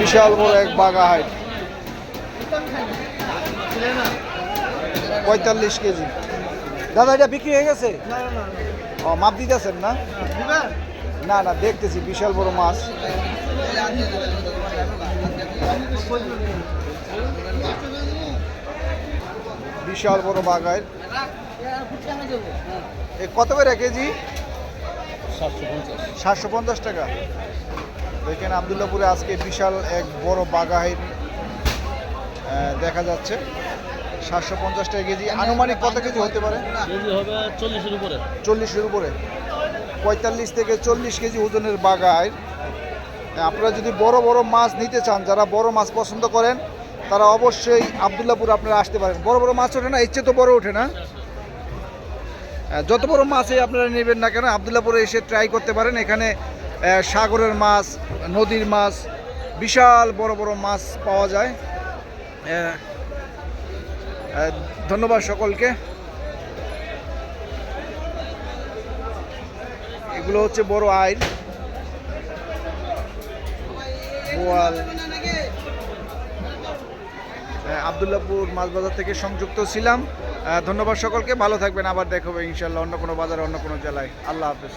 বিশাল বড় এক বাঘা হাইট। পঁয়তাল্লিশ কেজি। দাদা এটা বিক্রি হয়ে গেছে? ও মাপ দিতেছেন না? না না দেখতেছি বিশাল বড় মাছ। বিশাল বড় বাঘায় এ কত করে কেজি? সাতশো পঞ্চাশ টাকা। দেখেন আবদুল্লাপুরে আজকে বিশাল এক বড় বাঘাহির আহ, দেখা যাচ্ছে। সাতশো পঞ্চাশ টাকা কেজি। আনুমানিক কত কেজি হতে পারে? কেজি হবে চল্লিশের উপরে। চল্লিশের উপরে। পঁয়তাল্লিশ থেকে চল্লিশ কেজি ওজনের বাগায় আপনারা যদি বড় বড় মাছ নিতে চান যারা বড় মাছ পছন্দ করেন তারা অবশ্যই আবদুল্লাপুর আপনারা আসতে পারেন। বড় বড় মাছ ওঠে না এর চেয়ে তো বড় ওঠে না। যত বড় মাছই আপনারা নেবেন না কেন আবদুল্লাপুরে এসে ট্রাই করতে পারেন। এখানে সাগরের মাছ, নদীর মাছ, বিশাল বড় বড় মাছ পাওয়া যায়। ধন্যবাদ সকলকে। এগুলো হচ্ছে বড় আইল। বোয়াল আবদুল্লাপুর মাছ বাজার থেকে সংযুক্ত ছিলাম। ধন্যবাদ সকলকে। ভালো থাকবেন। আবার দেখাবো ইনশাল্লাহ অন্য কোনো বাজারে, অন্য কোনো জেলায়। আল্লাহ হাফেজ।